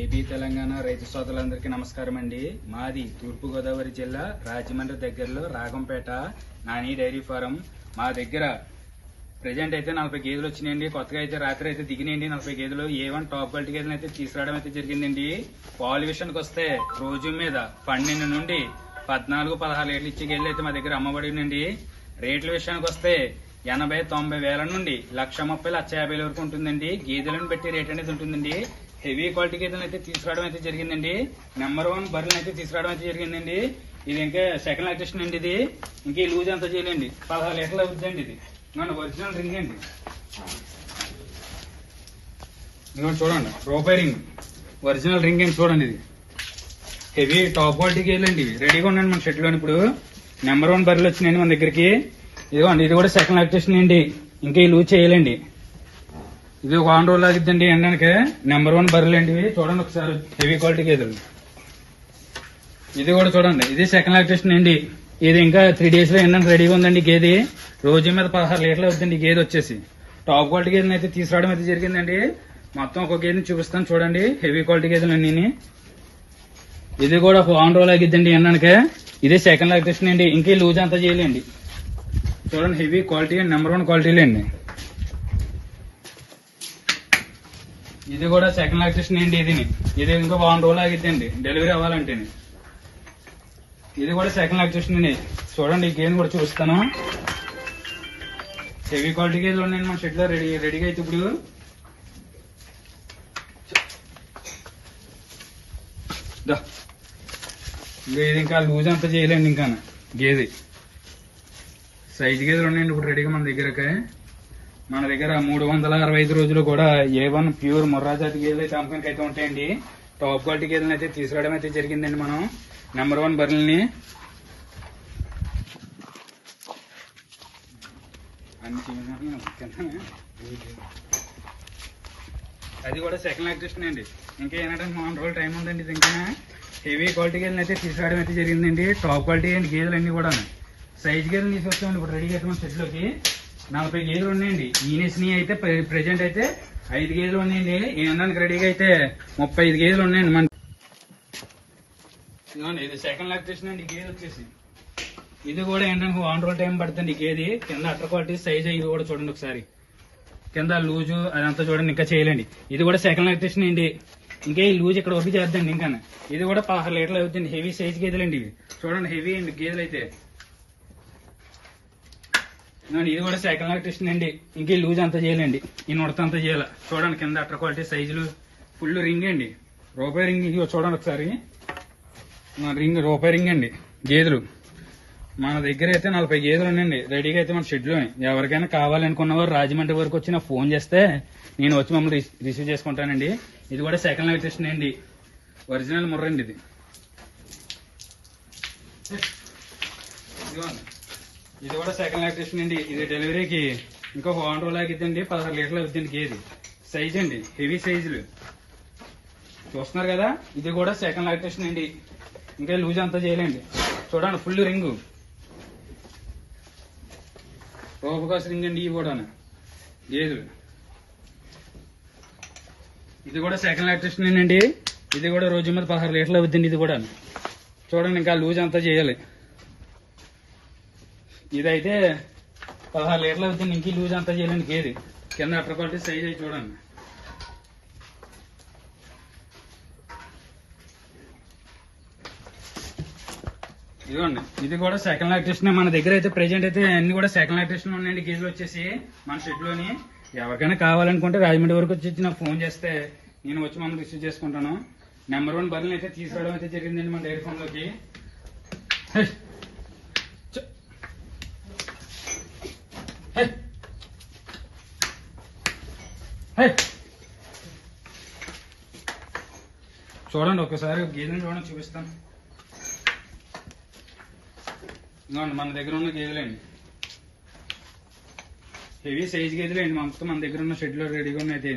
AP Telangana రైతు సోదరులందరికీ నమస్కారం అండి మాది తూర్పుగోదావరి జిల్లా రాజమండ్రి దగ్గరలో రాగంపేట నాని డైరీ ఫారం. మా దగ్గర ప్రజెంట్ అయితే నలభై గేదెలు వచ్చినాయండి. కొత్తగా అయితే రాత్రి అయితే దిగినాయండి. నలభై గేదెలు ఏ వన్ టాప్ క్వాలిటీ గేదెలు అయితే తీసుకురావడం అయితే జరిగిందండి. పాలు విషయానికి వస్తే రోజు మీద పన్నెండు నుండి పద్నాలుగు పదహారు లీటర్లు ఇచ్చే గేదెలు అయితే మా దగ్గర అమ్మబడినండి రేట్ల విషయానికి వస్తే ఎనభై తొంభై వేల నుండి లక్ష ముప్పై లక్ష యాభై వరకు ఉంటుందండి. గేదెలను బట్టి రేట్ అనేది ఉంటుందండి. హెవీ క్వాలిటీ గేదెలను అయితే తీసుకురావడం అయితే జరిగిందండి. నెంబర్ వన్ బర్రెలు అయితే తీసుకురావడం అయితే జరిగిందండి. ఇది ఇంకా సెకండ్ లాక్టేషన్ అండి ఇది. ఇంకా ఈ లూజ్ అంతా చేయలేండి. పదహారు లీటర్లు అవుతుందండి ఇది. మన ఒరిజినల్ రింగ్ అండి. ఇదిగోండి చూడండి రూపాయి రింగ్ ఒరిజినల్ రింగ్ అండి చూడండి ఇది. హెవీ టాప్ క్వాలిటీ గేర్లండి ఇవి. రెడీగా ఉండండి మన షెడ్లో ఇప్పుడు. నెంబర్ వన్ బర్రెలు వచ్చినాయండి మన దగ్గరికి. ఇదిగోండి ఇది కూడా సెకండ్ లాక్టేషన్ అండి. ఇంకా ఈ లూజ్ చేయలేండి. ఇది ఒక ఆన్ రోజులు ఆగిద్దండి. ఎండడానికి నెంబర్ వన్ బర్రెలు అండి చూడండి ఒకసారి హెవీ క్వాలిటీ గేదెలు. ఇది కూడా చూడండి. ఇది సెకండ్ లాక్టేషన్ అండి. ఇది ఇంకా త్రీ డేస్లో ఎండడానికి రెడీగా ఉందండి గేది. రోజు మీద పదహారు లీటర్లు అవుతుందండి గేది గేదె వచ్చేసి. టాప్ క్వాలిటీ గేదెని అయితే తీసుకురావడం అయితే జరిగిందండి. మొత్తం ఒక గేదెని చూపిస్తాను చూడండి. హెవీ క్వాలిటీ గేదెలు అండి ఇది కూడా ఒక ఆన్ రోల్ ఆగిద్దండి ఎండడానికి ఇది సెకండ్ లాక్టేషన్ అండి. ఇంకే లూజ్ అంతా చేయలేండి. చూడండి heavy quality and number one క్వాలిటీలే అండి ఇది కూడా సెకండ్ లాక్సేషన్ అండి ఇది ఇది ఇంకా వన్ రోజులు ఆగిద్దండి. డెలివరీ అవ్వాలంటే ఇది కూడా సెకండ్ లాక్సేషన్ అండి చూడండి ఈ గేమ్ కూడా చూస్తాను హెవీ క్వాలిటీ గేదెలు ఉన్నాయండి మన షెడ్లో. రెడీ రెడీగా అయితే ఇప్పుడు. ఇంకా ఇది ఇంకా లూజ్ అంతా చేయలేండి ఇంకా గేది. సైజ్ గేదెలు ఉన్నాయండి ఇప్పుడు రెడీగా మన దగ్గరకే. మన దగ్గర మూడు వందల అరవై ఐదు రోజులు కూడా ఏ వన్ ప్యూర్ మొర్రాజాతి గేదెలు అయితే అమ్మకానికి అయితే ఉంటాయండి. టాప్ క్వాలిటీ గేదెలను అయితే తీసుకురావడం అయితే జరిగిందండి మనం. నెంబర్ వన్ బర్రెల్ని. అది కూడా సెకండ్ లాక్టేషన్ అండి. ఇంకా ఏంటంటే మా రోజులు టైం ఉందండి ఇది ఇంకా హెవీ క్వాలిటీ గేదెలు అయితే తీసుకురావడం అయితే జరిగిందండి. టాప్ క్వాలిటీ అండ్ గేదెలు అన్ని కూడా సైజ్ గేదెలు తీసుకొస్తామండి. ఇప్పుడు రెడీగా చేస్తాం మన నలభై గేదెలు ఉన్నాయండి. ఈనేసినవి అయితే ప్రెజెంట్ అయితే ఐదు గేదెలు ఉన్నాయండి. ఏందానికి రెడీగా అయితే ముప్పై ఐదు గేదెలు ఉన్నాయండి మన ఇది సెకండ్ లాక్టేషన్ అండి. గేదె వచ్చేసి. ఇది కూడా ఏంటంటే వన్ రోజు టైం పడుతుంది గేది. కింద అట్టర్ క్వాలిటీ సైజ్ ఇది కూడా చూడండి ఒకసారి. కింద లూజు అదంతా చూడండి ఇంకా చేయలేండి. ఇది కూడా సెకండ్ లాక్టేషన్ అండి. ఇంకా ఈ లూజ్ ఇక్కడ వరకు చేద్దండి ఇంకా ఇది కూడా పదహారు లీటర్లు అవుతుంది. హెవీ సైజ్ గేదెలండి ఇవి. చూడండి హెవీ అండి గేదెలు అయితే. ఇదిగోండి, ఇది కూడా సెకండ్ లాక్టేషన్ అండి. ఇంకే లూజ్ అంతా చేయాలండి. ఈ నుడత అంతా చేయాలి. చూడండి కింద అట్ర క్వాలిటీ సైజులు. ఫుల్ రింగ్ అండి. రూపాయి రింగ్ చూడండి ఒకసారి. మన రింగ్ రూపాయి రింగ్ అండి. గేదెలు. మన దగ్గర అయితే నలభై గేదెలు ఉన్నాయండి. రెడీగా అయితే మన షెడ్లో ఎవరికైనా కావాలనుకున్నవారు రాజమండ్రి వరకు వచ్చి నాకు ఫోన్ చేస్తే నేను వచ్చి మమ్మల్ని రిసీవ్ చేసుకుంటానండి. ఇది కూడా సెకండ్ లాక్టేషన్ అండి. ఒరిజినల్ ముర్రండి ఇది. ఇదిగోండి. ఇది కూడా సెకండ్ లాక్టేషన్ అండి. ఇది డెలివరీకి ఇంకా వన్ రోజులు ఆగిద్దండి పదహారు లీటర్లు అవుతుంది గేది. సైజ్ అండి. హెవీ సైజులు చూస్తున్నారు కదా? ఇది కూడా సెకండ్ లాక్టేషన్ అండి. ఇంకా లూజ్ అంతా చేయలేండి. చూడండి ఫుల్ రింగు రోపకాస్ రింగ్ అండి ఇవి కూడా గేదెలు ఇది కూడా సెకండ్ లాక్టేషన్ అండి. ఇది కూడా రోజు మీద పదహారు లీటర్లు అవుతుంది ఇది కూడా చూడండి ఇంకా లూజ్ అంతా చేయాలి. ఇదైతే పదహారు లీటర్లు అవుతుంది ఇంకీ లూజ్ అంతా చేయాలండి గేది కింద అట్టర్ క్వాలిటీ సైజ్ అయి చూడండి. ఇదిగోండి ఇది కూడా సెకండ్ లాక్టేషన్ మన దగ్గర అయితే ప్రెజెంట్ అయితే అన్ని కూడా సెకండ్ లాక్టేషన్ ఉన్నాయండి. గేజ్లు వచ్చేసి మన షెడ్లోని ఎవరికైనా కావాలనుకుంటే రాజమండ్రి వరకు వచ్చి నాకు ఫోన్ చేస్తే నేను వచ్చి మనం రిసీవ్ చేసుకుంటాను. నెంబర్ వన్ బర్రెలు అయితే తీసుకోవడం అయితే జరిగిందండి మన డైరీ ఫోన్ చూడండి ఒకసారి గేదెని చూడండి చూపిస్తాను. ఇదిగోండి మన దగ్గర ఉన్న గేదెలండి హెవీ సైజ్ గేదెలండి మొత్తం మన దగ్గర ఉన్న షెడ్లో రెడీగా ఉన్నాయి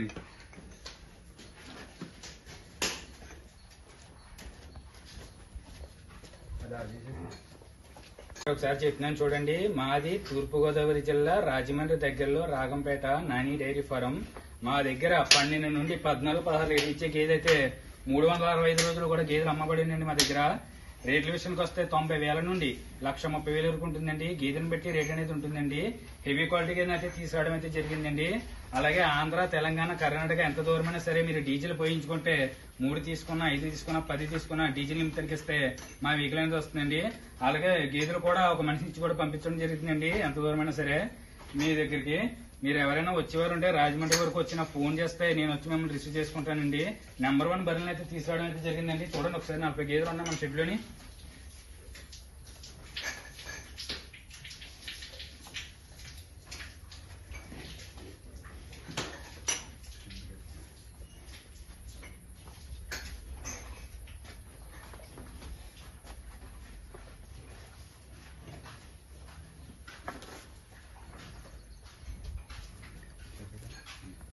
ఒకసారి చెప్తున్నాను చూడండి మాది తూర్పుగోదావరి జిల్లా రాజమండ్రి దగ్గరలో రాగంపేట నాని డైరీ ఫారం. మా దగ్గర పన్నెండు నుండి పద్నాలుగు పదహారు లీటర్ ఇచ్చే గేదె అయితే మూడు వందల అరవై ఐదు రోజులు కూడా గేదెలు అమ్మబడిందండి మా దగ్గర. రేట్ల విషయానికి వస్తే తొంభై వేల నుండి లక్ష ముప్పై వేల వరకు ఉంటుందండి. గేదెని బట్టి రేట్ అనేది ఉంటుందండి. హెవీ క్వాలిటీ గేదెని అయితే తీసుకురావడం అయితే జరిగిందండి. అలాగే ఆంధ్ర తెలంగాణ కర్ణాటక ఎంత దూరమైనా సరే మీరు డీజిల్ పోయించుకుంటే మూడు తీసుకున్నా ఐదు తీసుకున్నా పది తీసుకున్నా డీజిల్ నిమిత్తానికి ఇస్తే మా వెహికల్ అనేది వస్తుందండి. అలాగే గేదెలు కూడా ఒక మనిషి ఇచ్చి కూడా పంపించడం జరుగుతుందండి. ఎంత దూరమైనా సరే మీ దగ్గరికి. మీరు ఎవరైనా వచ్చేవారు ఉంటే రాజమండ్రి వరకు వచ్చిన ఫోన్ చేస్తే నేను వచ్చి మిమ్మల్ని రిసీవ్ చేసుకుంటానండి. నెంబర్ వన్ బర్రెలు అయితే తీసుకోవడం అయితే జరిగిందండి. చూడండి ఒకసారి నలభై గేదెలు ఉన్నాయి మన షెడ్లోని.